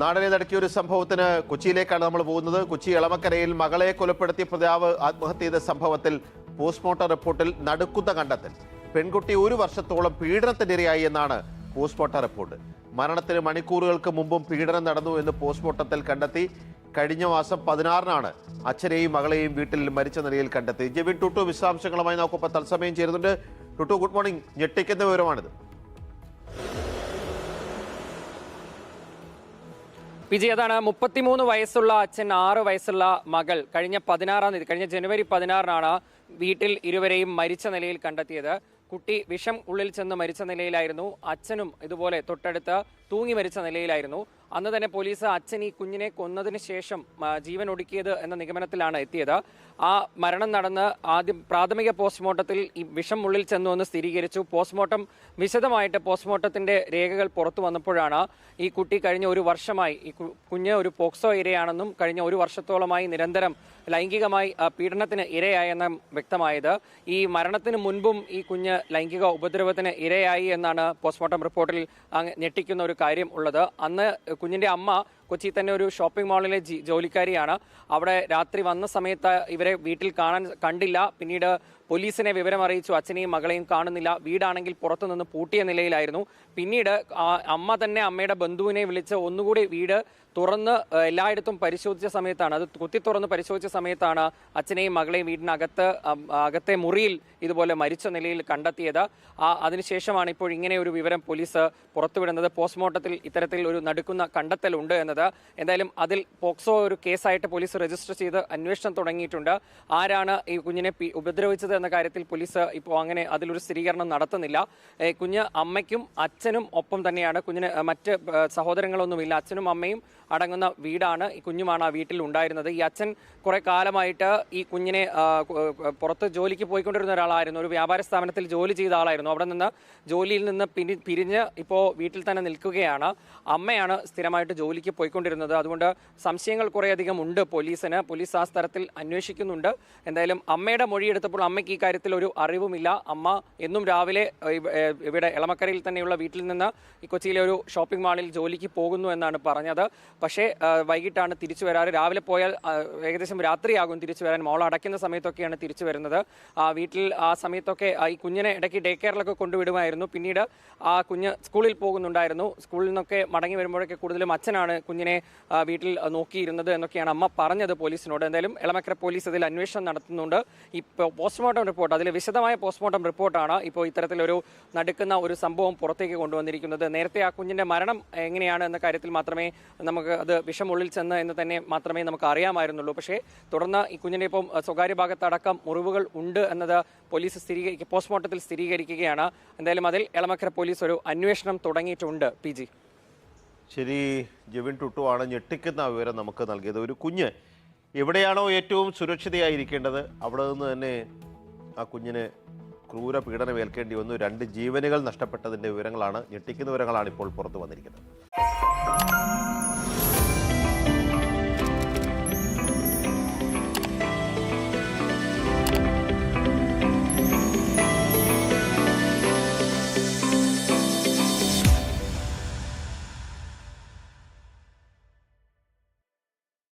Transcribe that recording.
നാടിനെ നടക്കിയ ഒരു സംഭവത്തിന് കൊച്ചിയിലേക്കാണ് നമ്മൾ പോകുന്നത്. കൊച്ചി ഇളമക്കരയിൽ മകളെ കൊലപ്പെടുത്തിയ പിതാവ് ആത്മഹത്യ ചെയ്ത സംഭവത്തിൽ പോസ്റ്റ്മോർട്ടം റിപ്പോർട്ടിൽ നടുക്കുന്ന കണ്ടെത്തൽ. പെൺകുട്ടി ഒരു വർഷത്തോളം പീഡനത്തിനിരയായി എന്നാണ് പോസ്റ്റ്മോർട്ടം റിപ്പോർട്ട്. മരണത്തിന് മണിക്കൂറുകൾക്ക് മുമ്പും പീഡനം നടന്നു എന്ന് പോസ്റ്റ്മോർട്ടത്തിൽ കണ്ടെത്തി. കഴിഞ്ഞ മാസം പതിനാറിനാണ് അച്ഛനെയും മകളെയും വീട്ടിൽ മരിച്ച നിലയിൽ കണ്ടെത്തി ജെവിൻ ടുട്ടു വിശദാംശങ്ങളുമായി നമുക്കൊപ്പം തത്സമയം ചേരുന്നുണ്ട്. Tuttu good morning. ഞെട്ടിക്കുന്ന വിവരമാണിത്. വിജയ് അതാണ് മുപ്പത്തിമൂന്ന് വയസ്സുള്ള അച്ഛൻ ആറ് വയസ്സുള്ള മകൾ. കഴിഞ്ഞ പതിനാറാം തീയതി കഴിഞ്ഞ ജനുവരി പതിനാറിനാണ് വീട്ടിൽ ഇരുവരെയും മരിച്ച നിലയിൽ കണ്ടെത്തിയത്. കുട്ടി വിഷം ഉള്ളിൽ ചെന്ന് മരിച്ച നിലയിലായിരുന്നു. അച്ഛനും ഇതുപോലെ തൊട്ടടുത്ത് തൂങ്ങി മരിച്ച നിലയിലായിരുന്നു. അന്ന് തന്നെ പോലീസ് അച്ഛൻ ഈ കുഞ്ഞിനെ കൊന്നതിന് ശേഷം ജീവൻ ഒടുക്കിയത് എന്ന നിഗമനത്തിലാണ് എത്തിയത്. ആ മരണം നടന്ന് ആദ്യം പ്രാഥമിക പോസ്റ്റ്മോർട്ടത്തിൽ ഈ വിഷം ഉള്ളിൽ ചെന്നു എന്ന് സ്ഥിരീകരിച്ചു. പോസ്റ്റ്മോർട്ടം വിശദമായിട്ട് പോസ്റ്റ്മോർട്ടത്തിന്റെ രേഖകൾ പുറത്തു വന്നപ്പോഴാണ് ഈ കുട്ടി കഴിഞ്ഞ ഒരു വർഷമായി ഈ കുഞ്ഞ് ഒരു പോക്സോ ഇരയാണെന്നും കഴിഞ്ഞ ഒരു വർഷത്തോളമായി നിരന്തരം ലൈംഗികമായി പീഡനത്തിന് ഇരയായെന്നും വ്യക്തമായത്. ഈ മരണത്തിന് മുൻപും ഈ കുഞ്ഞ് ലൈംഗിക ഉപദ്രവത്തിന് ഇരയായി എന്നാണ് പോസ്റ്റ്മോർട്ടം റിപ്പോർട്ടിൽ ഞെട്ടിക്കുന്ന ഒരു കാര്യം ഉള്ളത്. അന്ന് കുഞ്ഞിന്റെ അമ്മ കൊച്ചി തന്നെ ഒരു ഷോപ്പിംഗ് മാളിലെ ജോലിക്കാരിയാണ്. അവിടെ രാത്രി വന്ന സമയത്ത് ഇവരെ വീട്ടിൽ കാണാൻ കണ്ടില്ല. പിന്നീട് പോലീസിനെ വിവരം അറിയിച്ചു. അച്ഛനെയും മകളെയും കാണുന്നില്ല. വീടാണെങ്കിൽ പുറത്തുനിന്ന് പൂട്ടിയ നിലയിലായിരുന്നു. പിന്നീട് അമ്മ തന്നെ അമ്മയുടെ ബന്ധുവിനെ വിളിച്ച് ഒന്നുകൂടി വീട് തുറന്ന് എല്ലായിടത്തും പരിശോധിച്ച സമയത്താണ്. അത് കുത്തി തുറന്ന് പരിശോധിച്ച സമയത്താണ് അച്ഛനെയും മകളെയും വീടിനകത്ത് അകത്തെ മുറിയിൽ ഇതുപോലെ മരിച്ച നിലയിൽ കണ്ടെത്തിയത്. ആ അതിനുശേഷമാണ് ഇപ്പോൾ ഇങ്ങനെ ഒരു വിവരം പോലീസ് പുറത്തുവിടുന്നത്. പോസ്റ്റ്മോർട്ടത്തിൽ ഇത്തരത്തിൽ ഒരു നടുക്കുന്ന കണ്ടെത്തലുണ്ട് എന്നത് എന്തായാലും അതിൽ പോക്സോ ഒരു കേസായിട്ട് പോലീസ് രജിസ്റ്റർ ചെയ്ത് അന്വേഷണം തുടങ്ങിയിട്ടുണ്ട്. ആരാണ് ഈ കുഞ്ഞിനെ ഉപദ്രവിച്ചത് എന്ന കാര്യത്തിൽ പോലീസ് ഇപ്പോൾ അങ്ങനെ അതിലൊരു സ്ഥിരീകരണം നടത്തുന്നില്ല. കുഞ്ഞ് അമ്മയ്ക്കും അച്ഛനും ഒപ്പം തന്നെയാണ്. കുഞ്ഞിന് മറ്റ് സഹോദരങ്ങളൊന്നുമില്ല. അച്ഛനും അമ്മയും അടങ്ങുന്ന വീടാണ് ഈ കുഞ്ഞുമാണ് ആ വീട്ടിൽ ഉണ്ടായിരുന്നത്. ഈ അച്ഛൻ കുറെ കാലമായിട്ട് ഈ കുഞ്ഞിനെ പുറത്ത് ജോലിക്ക് പോയിക്കൊണ്ടിരുന്ന ഒരാളായിരുന്നു. ഒരു വ്യാപാര സ്ഥാപനത്തിൽ ജോലി ചെയ്ത ആളായിരുന്നു. അവിടെ നിന്ന് ജോലിയിൽ നിന്ന് പിരിഞ്ഞ് ഇപ്പോൾ വീട്ടിൽ തന്നെ നിൽക്കുകയാണ്. അമ്മയാണ് സ്ഥിരമായിട്ട് ജോലിക്ക് പോയിക്കൊണ്ടിരുന്നത്. അതുകൊണ്ട് സംശയങ്ങൾ കുറേയധികം ഉണ്ട് പോലീസിന്. പോലീസ് ആ സ്ഥലത്തിൽ അന്വേഷിക്കുന്നുണ്ട്. എന്തായാലും അമ്മയുടെ മൊഴിയെടുത്തപ്പോൾ അമ്മയ്ക്ക് ഈ കാര്യത്തിൽ ഒരു അറിവുമില്ല. അമ്മ എന്നും രാവിലെ ഇവിടെ എളമക്കരയിൽ തന്നെയുള്ള വീട്ടിൽ നിന്ന് ഈ കൊച്ചിയിലെ ഒരു ഷോപ്പിംഗ് മാളിൽ ജോലിക്ക് പോകുന്നു എന്നാണ് പറഞ്ഞത്. പക്ഷേ വൈകിട്ടാണ് തിരിച്ചു വരാറ്. രാവിലെ പോയാൽ ഏകദേശം രാത്രിയാകും തിരിച്ചു വരാൻ. മോൾ അടയ്ക്കുന്ന സമയത്തൊക്കെയാണ് തിരിച്ചു വരുന്നത്. ആ വീട്ടിൽ ആ സമയത്തൊക്കെ ഈ കുഞ്ഞിനെ ഇടയ്ക്ക് ഡേ കെയറിലൊക്കെ കൊണ്ടുവിടുമായിരുന്നു. പിന്നീട് ആ കുഞ്ഞ് സ്കൂളിൽ പോകുന്നുണ്ടായിരുന്നു. സ്കൂളിൽ നിന്നൊക്കെ മടങ്ങി വരുമ്പോഴൊക്കെ കൂടുതലും അച്ഛനാണ് കുഞ്ഞിനെ വീട്ടിൽ നോക്കിയിരുന്നത് എന്നൊക്കെയാണ് അമ്മ പറഞ്ഞത് പോലീസിനോട്. എന്തായാലും എളമക്കര പോലീസ് അതിൽ അന്വേഷണം നടത്തുന്നുണ്ട്. ഈ പോസ്റ്റ്മോർട്ടം റിപ്പോർട്ട് അതിൽ വിശദമായ പോസ്റ്റ്മോർട്ടം റിപ്പോർട്ടാണ് ഇപ്പോൾ ഇത്തരത്തിലൊരു നടുക്കുന്ന ഒരു സംഭവം പുറത്തേക്ക് കൊണ്ടുവന്നിരിക്കുന്നത്. നേരത്തെ ആ കുഞ്ഞിന്റെ മരണം എങ്ങനെയാണ് എന്ന കാര്യത്തിൽ മാത്രമേ നമുക്ക് അത് വിഷമുള്ളിൽ ചെന്ന് എന്ന് തന്നെ മാത്രമേ നമുക്ക് അറിയാമായിരുന്നുള്ളൂ. പക്ഷേ തുടർന്ന് ഈ കുഞ്ഞിന്റെ ഇപ്പം സ്വകാര്യ ഭാഗത്തടക്കം മുറിവുകൾ ഉണ്ട് എന്നത് പോലീസ് സ്ഥിരീകരിക്കുക പോസ്റ്റ്മോർട്ടത്തിൽ സ്ഥിരീകരിക്കുകയാണ്. എന്തായാലും അതിൽ എളമക്കര പോലീസ് ഒരു അന്വേഷണം തുടങ്ങിയിട്ടുണ്ട് പി ശരി ജെവിൻ ടുട്ടു ആണ് ഞെട്ടിക്കുന്ന വിവരം നമുക്ക് നൽകിയത്. ഒരു കുഞ്ഞ് എവിടെയാണോ ഏറ്റവും സുരക്ഷിതയായിരിക്കേണ്ടത് അവിടെ നിന്ന് തന്നെ ആ കുഞ്ഞിന് ക്രൂര പീഡനം ഏൽക്കേണ്ടി വന്നു. രണ്ട് ജീവനുകൾ നഷ്ടപ്പെട്ടതിന്റെ വിവരങ്ങളാണ് ഞെട്ടിക്കുന്ന വിവരങ്ങളാണ് ഇപ്പോൾ പുറത്തു വന്നിരിക്കുന്നത്.